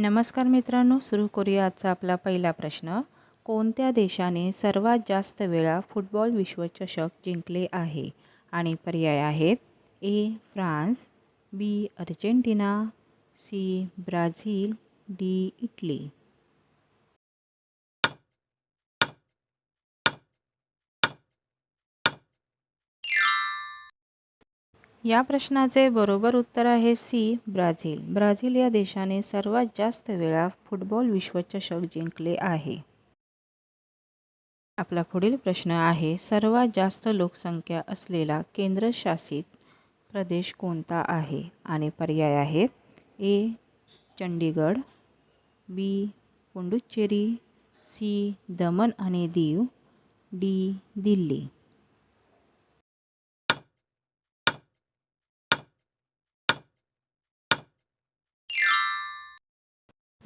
नमस्कार मित्रांनो सुरू करूया आजचा आपला पहिला प्रश्न. कोणत्या देशाने सर्वात जास्त वेळा फुटबॉल विश्वचषक जिंकले आहे? आणि पर्याय आहेत A France B Argentina C Brazil D Italy. या प्रश्नाचे बरोबर उत्तर आहे सी ब्राझील. ब्राझील या देशाने सर्वात जास्त वेळा फुटबॉल विश्वचषक जिंकले आहे. आपला पुढील प्रश्न आहे सर्वात जास्त लोकसंख्या असलेला केंद्रशासित प्रदेश कोणता आहे? आणि पर्याय आहेत A Chandigarh B Puducherry C Daman आणि दीव डी दिल्ली.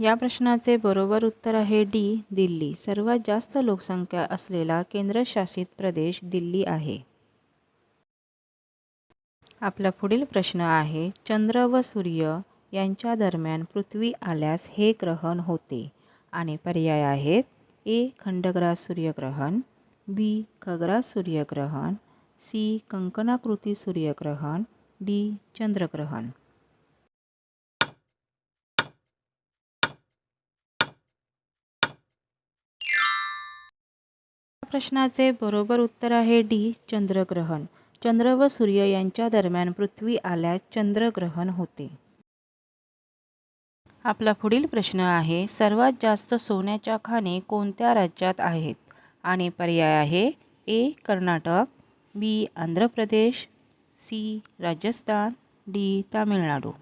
या प्रश्नाचे बरोबर उत्तर आहे डी दिल्ली. सर्वात जास्त लोकसंख्या असलेला केंद्रशासित प्रदेश दिल्ली आहे. आपला पुढील प्रश्न आहे चंद्र व सूर्य यांच्या दरम्यान पृथ्वी आल्यास हे ग्रहण होते आणि पर्याय आहेत ए खंडग्रास सूर्यग्रहण बी खग्रास सूर्यग्रहण सी कंकणाकृती सूर्यग्रहण डी चंद्रग्रहण. प्रश्नाचे बरोबर उत्तर आहे डी चंद्रग्रहण. चंद्र व सूर्य यांच्या दरम्यान पृथ्वी आल्यास चंद्रग्रहण होते. आपला पुढील प्रश्न आहे सर्वात जास्त सोन्याच्या खाणी कोणत्या राज्यात आहेत? आणि पर्याय आहे A Karnataka B Andhra Pradesh C Rajasthan D Tamil Nadu.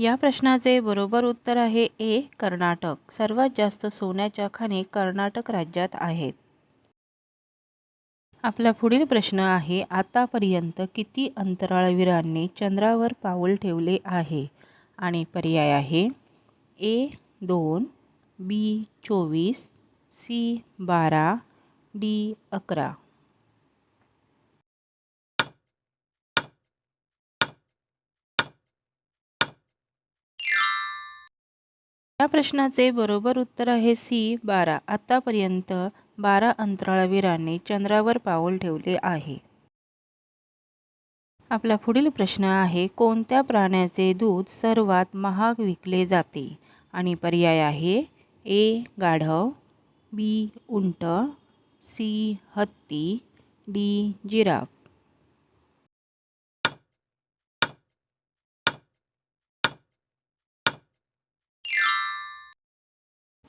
या प्रश्नाचे बरोबर उत्तर आहे ए कर्नाटक. सर्वात जास्त सोन्याच्या खाणी कर्नाटक राज्यात आहेत. आपला पुढील प्रश्न आहे आतापर्यंत किती अंतराळवीरांनी चंद्रावर पाऊल ठेवले आहे? आणि पर्याय आहे ए दोन बी चोवीस सी बारा डी अकरा. या प्रश्नाचे बरोबर उत्तर आहे सी बारा. आतापर्यंत बारा अंतराळवीरांनी चंद्रावर पाऊल ठेवले आहे. आपला पुढील प्रश्न आहे कोणत्या प्राण्याचे दूध सर्वात महाग विकले जाते? आणि पर्याय आहे ए गाढव बी उंट सी हत्ती डी जिराफ.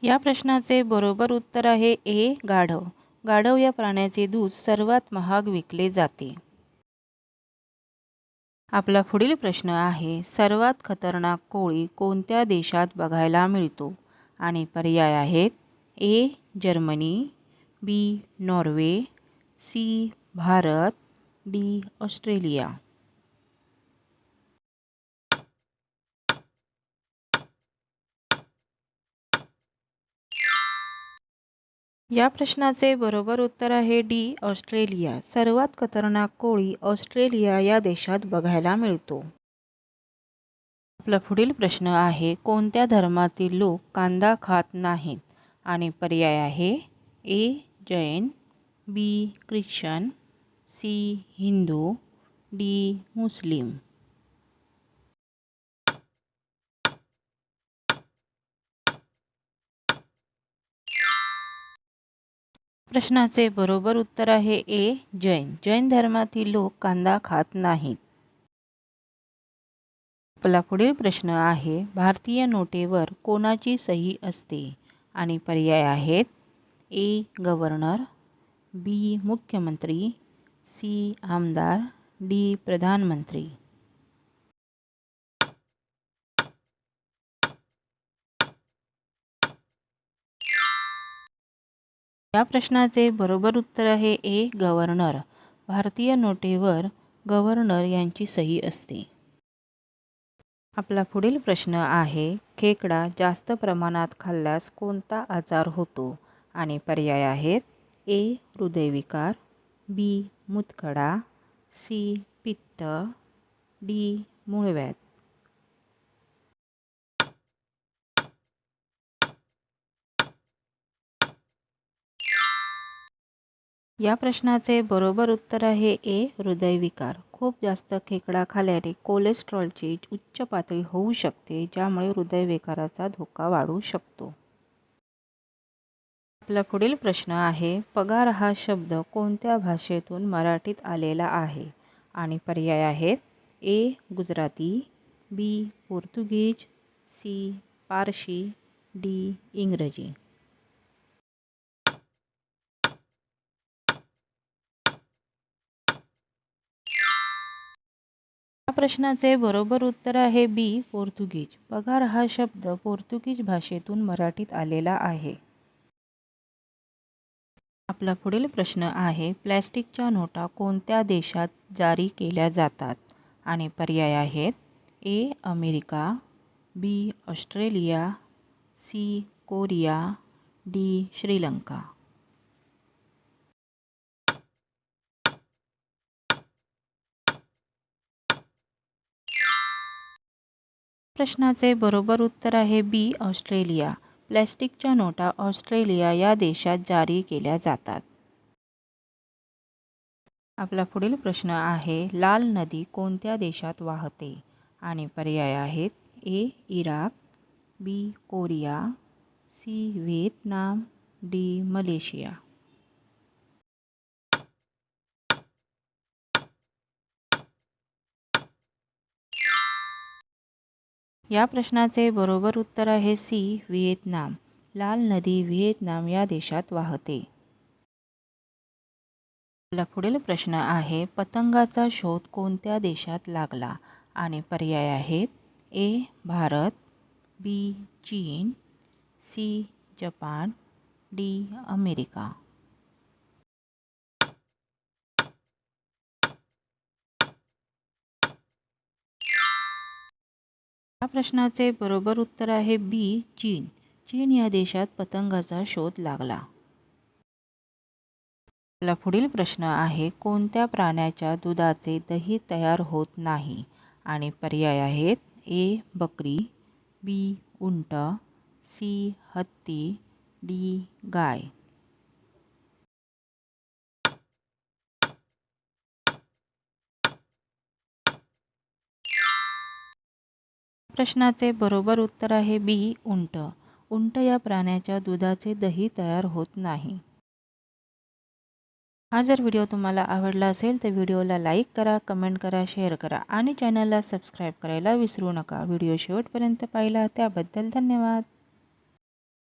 या प्रश्नाचे बरोबर उत्तर आहे ए गाढव. गाढव या प्राण्याचे दूध सर्वात महाग विकले जाते. आपला पुढील प्रश्न आहे सर्वात खतरनाक कोळी कोणत्या देशात बघायला मिळतो? आणि पर्याय आहेत A Germany B Norway C Bharat D Australia. या प्रश्नाचे बरोबर उत्तर आहे डी ऑस्ट्रेलिया. सर्वात खतरनाक कोळी ऑस्ट्रेलिया या देशात बघायला मिळतो. आपला पुढील प्रश्न आहे कोणत्या धर्मातील लोक कांदा खात नाहीत? आणि पर्याय आहे A Jain B Christian C Hindu D Muslim. प्रश्नाचे बरोबर उत्तर आहे ए जैन. जैन धर्मातील लोक कांदा खात नाहीत. आपला पुढील प्रश्न आहे भारतीय नोटेवर कोणाची सही असते? आणि पर्याय आहेत ए गव्हर्नर बी मुख्यमंत्री सी आमदार डी प्रधानमंत्री. या प्रश्नाचे बरोबर उत्तर आहे ए गव्हर्नर. भारतीय नोटेवर गव्हर्नर यांची सही असते. आपला पुढील प्रश्न आहे खेकडा जास्त प्रमाणात खाल्ल्यास कोणता आजार होतो? आणि पर्याय आहेत ए हृदयविकार बी मुतखडा सी पित्त डी मूळव्याध. या प्रश्नाचे बरोबर उत्तर आहे ए हृदयविकार. खूप जास्त खेकडा खाल्याने कोलेस्ट्रॉलची उच्च पातळी होऊ शकते ज्यामुळे हृदयविकाराचा धोका वाढू शकतो. आपला पुढील प्रश्न आहे पगार हा शब्द कोणत्या भाषेतून मराठीत आलेला आहे? आणि पर्याय आहेत A Gujarati B Portuguese C Parsi D इंग्रजी. प्रश्नाचे बरोबर उत्तर आहे बी पोर्तुगीज. पगार हा शब्द पोर्तुगीज भाषेतून मराठीत आलेला आहे. आपला पुढील प्रश्न आहे प्लॅस्टिकच्या नोटा कोणत्या देशात जारी केल्या जातात? आणि पर्याय आहेत A America B Australia C Korea D Sri Lanka. प्रश्नाचे बरोबर उत्तर आहे बी ऑस्ट्रेलिया. प्लॅस्टिकच्या नोटा ऑस्ट्रेलिया या देशात जारी केल्या जातात. आपला पुढील प्रश्न आहे लाल नदी कोणत्या देशात वाहते? आणि पर्याय आहेत A Iraq B Korea C Vietnam D Malaysia. या प्रश्नाचे बरोबर उत्तर आहे सी व्हिएतनाम. लाल नदी व्हिएतनाम या देशात वाहते. आपला पुढील प्रश्न आहे पतंगाचा शोध कोणत्या देशात लागला? आणि पर्याय आहेत ए भारत बी चीन सी जपान डी अमेरिका. या प्रश्नाचे बरोबर उत्तर आहे बी चीन. चीन या देशात पतंगाचा शोध लागला. आपला पुढील प्रश्न आहे कोणत्या प्राण्याच्या दुधाचे दही तयार होत नाही? आणि पर्याय आहेत ए बकरी बी उंट सी हत्ती डी गाय. प्रश्नाचे बरोबर उत्तर आहे बी उंट. उंट या प्राण्याच्या दुधाचे दही तयार होत नाही. हा जर व्हिडिओ तुम्हाला आवडला असेल तर व्हिडिओला लाईक करा कमेंट करा शेअर करा आणि चॅनलला सबस्क्राईब करायला विसरू नका. व्हिडिओ शेवटपर्यंत पाहिला त्याबद्दल धन्यवाद.